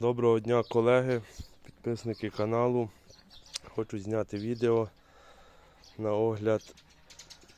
Доброго дня, колеги, підписники каналу. Хочу зняти відео на огляд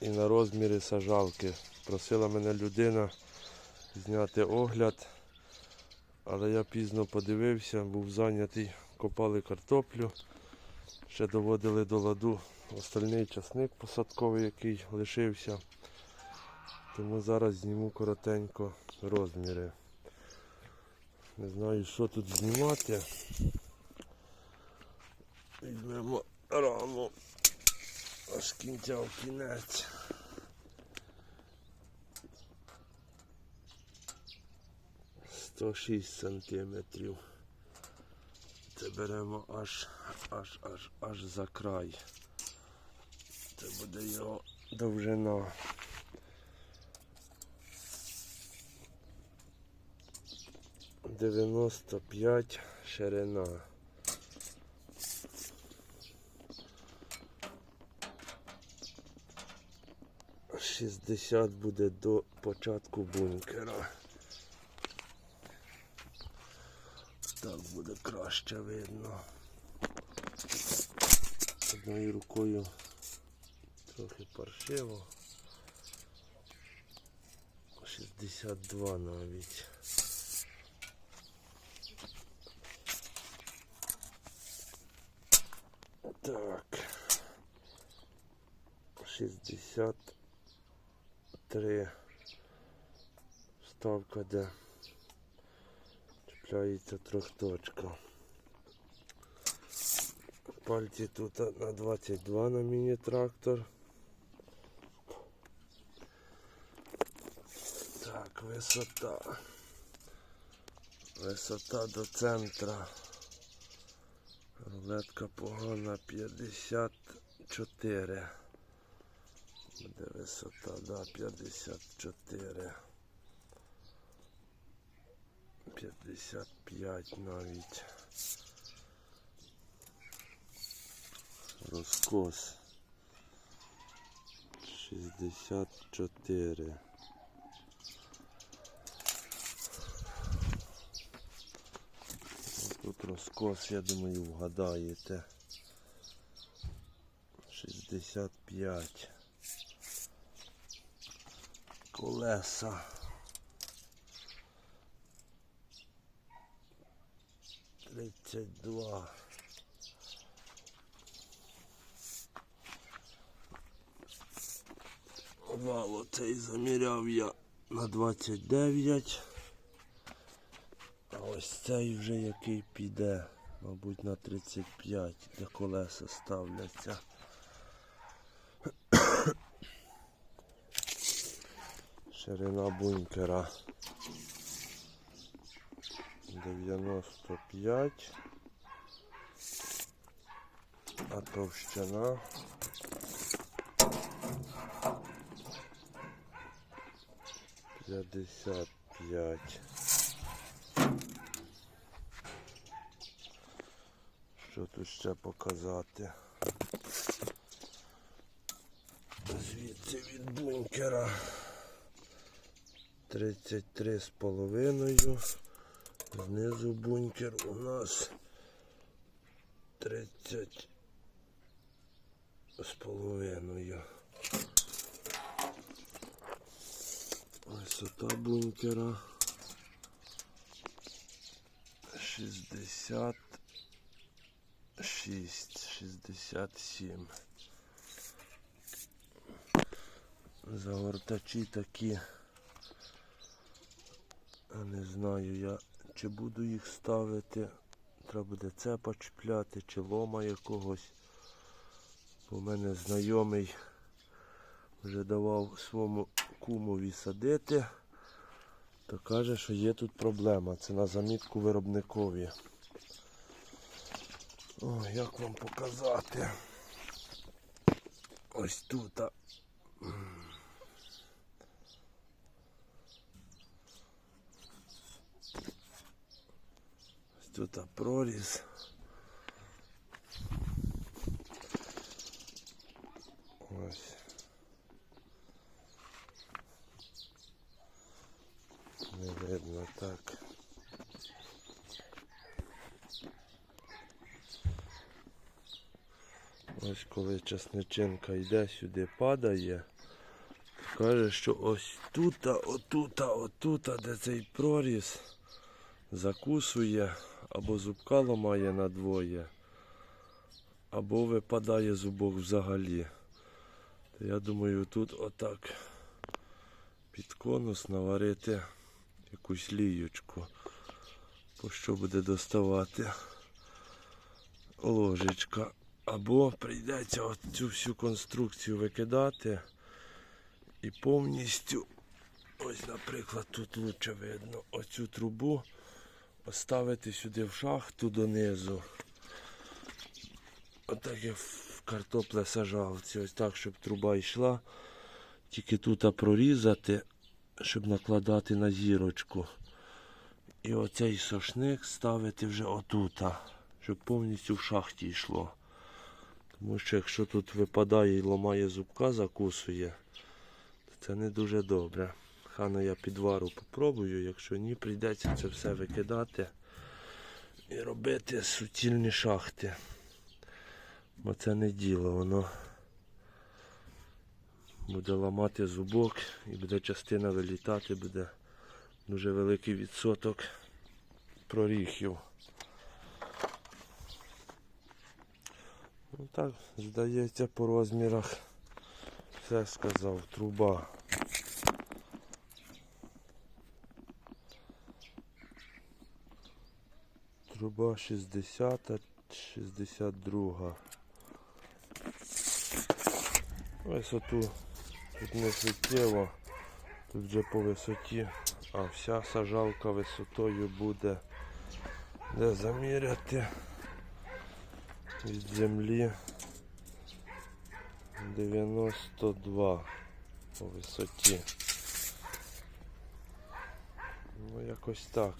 і на розміри сажалки. Просила мене людина зняти огляд, але я пізно подивився, був зайнятий, копали картоплю, ще доводили до ладу остальний часник посадковий, який лишився. Тому зараз зніму коротенько розміри. Не знаю, що тут знімати. Візьмемо раму. Аж кінця в кінець. Сто шість сантиметрів. Це беремо аж аж аж аж за край. Це буде його довжина. Дев'яносто п'ять ширина. Шістдесят буде до початку бункера. Так буде краще видно. Одною рукою трохи паршиво. 62 навіть. Так. 63 вставка, де чіпляється трьохточка. Пальці тут на 22 на міні-трактор. Так, висота. Висота до центра. Рулетка погана 54. Буде висота, да, 54. 55 навіть. Розкос. 64. Розкос, я думаю, вгадаєте. 65. Колеса. Тридцять два. Вал оцей заміряв я на 29. Ось цей вже який піде, мабуть, на 35, де колеса ставляться. Ширина бункера 95, а товщина п'ятдесят п'ять. Що тут ще показати? Звідси від бункера 33 з половиною. Знизу бункер у нас 30 з половиною. Висота бункера 60 6, 67. Загортачі такі. Не знаю я, чи буду їх ставити. Треба буде цепа чіпляти, чи лома якогось. Бо У мене знайомий вже давав своєму кумові садити. То каже, що є тут проблема. Це на замітку виробникові. О, як вам показати? Ось тут. а. Ось тут а, проріз. Ось. Не видно так. Ось коли часничинка йде сюди, падає, каже, що ось тут, отут, отут, де цей проріз закусує, або зубка ламає надвоє, або випадає зубок взагалі. То я думаю, тут отак під конус наварити якусь ліючку, по що буде доставати ложечка. Або прийдеться цю всю конструкцію викидати і повністю, ось, наприклад, тут лучше видно, оцю трубу поставити сюди в шахту донизу. Отак як в картоплесажалці, ось так, щоб труба йшла. Тільки тут прорізати, щоб накладати на зірочку. І оцей сошник ставити вже отута, щоб повністю в шахті йшло. Тому що якщо тут випадає і ламає зубка, закусує, то це не дуже добре. Хано я підвару попробую, якщо ні, прийдеться це все викидати і робити суцільні шахти. Бо це не діло, воно буде ламати зубок і буде частина вилітати, буде дуже великий відсоток проріхів. Ну так, здається, по розмірах все сказав, труба. Труба 60, 62. Висоту тут не суттєво, тут вже по висоті, а вся сажалка висотою буде де заміряти від землі 92 по висоті. Ну якось так.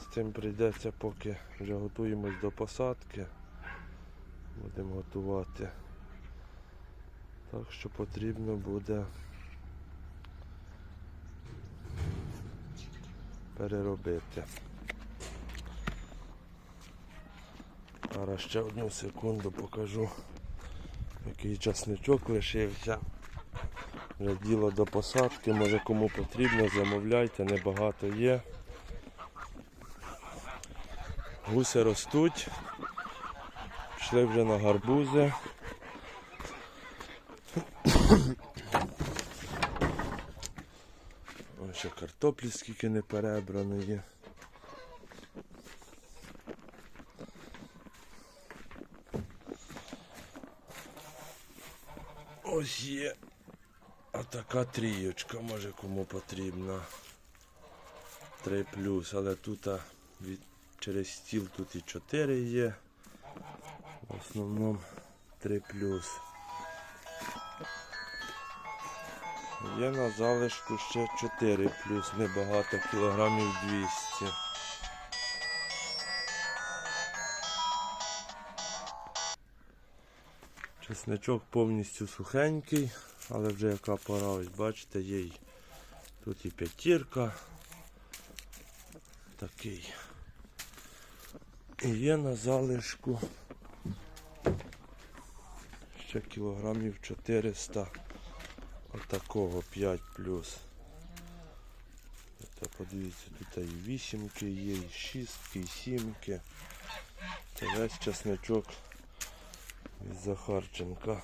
З цим прийдеться, поки вже готуємось до посадки. Будемо готувати. Так що потрібно буде переробити. Зараз ще одну секунду покажу, який часничок лишився. Вже діло до посадки, може кому потрібно, замовляйте, небагато є. Гуси ростуть, пішли вже на гарбузи. Ось ще картоплі скільки не перебраної. Ось є отака трійочка, може кому потрібна. 3 плюс, але тут від, через стіл тут і 4 є. В основному 3 плюс. Є на залишку ще 4 плюс, небагато, кілограмів 200. Чесничок повністю сухенький, але вже яка пора, ось бачите, є й тут і п'ятірка. Такий. І є на залишку ще кілограмів 400 отакого 5 плюс. Та подивіться, тут і вісімки є, і шістки, і сімки. Це весь чесночок від Захарченка.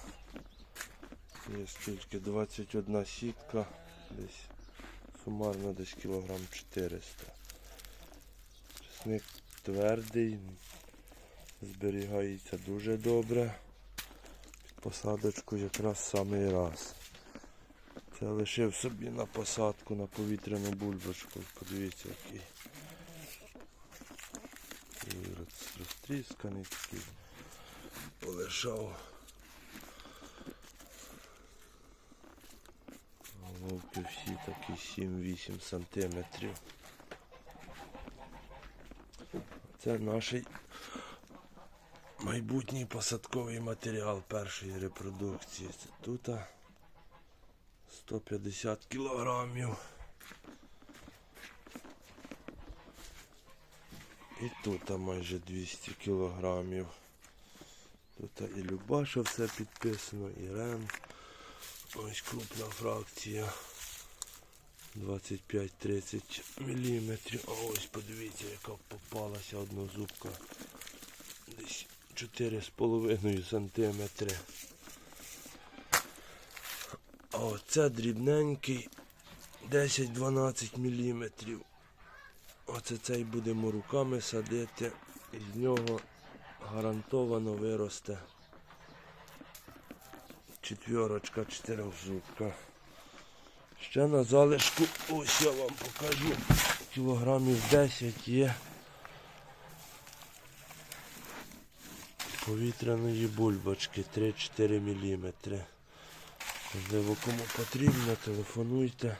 Є скільки 21 сітка, десь сумарно десь кілограм 400. Чесник твердий, зберігається дуже добре. Під посадочку якраз самий раз. Це лишив собі на посадку на повітряну бульбочку. Подивіться який. Розтрісканий такий. Полишав. Головки всі такі 7-8 сантиметрів. Це наш майбутній посадковий матеріал першої репродукції. Це тут 150 кілограмів. І тут майже 200 кілограмів. Тут і Любаша все підписано, і Рен. Ось крупна фракція. 25-30 мм. А ось подивіться, яка попалася однозубка. Десь 4,5 см. А оце дрібненький 10-12 мм. Оце цей будемо руками садити. І з нього гарантовано виросте четверочка, чотирьохзубка. Ще на залишку, ось я вам покажу, кілограмів 10 є повітряної бульбочки 3-4 мм. Можливо, кому потрібно, телефонуйте.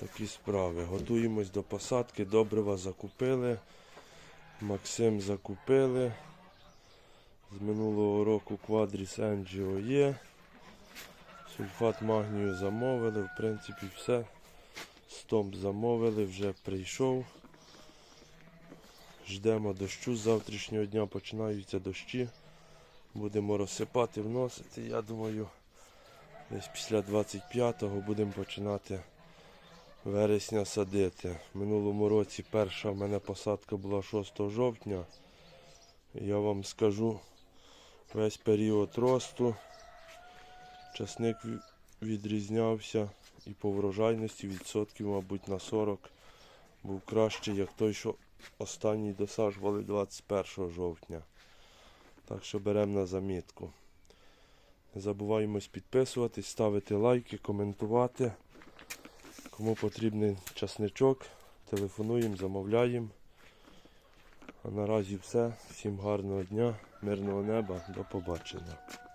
Такі справи. Готуємось до посадки, добрива закупили. Максим закупили. З минулого року Quadris Angio є. Сульфат магнію замовили, в принципі все. Стомп замовили, вже прийшов. Ждемо дощу. З завтрашнього дня починаються дощі. Будемо розсипати, вносити. Я думаю, десь після 25-го будемо починати вересня садити. Минулому році перша в мене посадка була 6 жовтня. Я вам скажу весь період росту. Часник відрізнявся і по врожайності відсотків, мабуть, на 40 був кращий, як той, що останній досаджували 21 жовтня. Так що беремо на замітку. Не забуваємось підписуватись, ставити лайки, коментувати. Кому потрібний часничок, телефонуємо, замовляємо. А наразі все. Всім гарного дня, мирного неба, до побачення.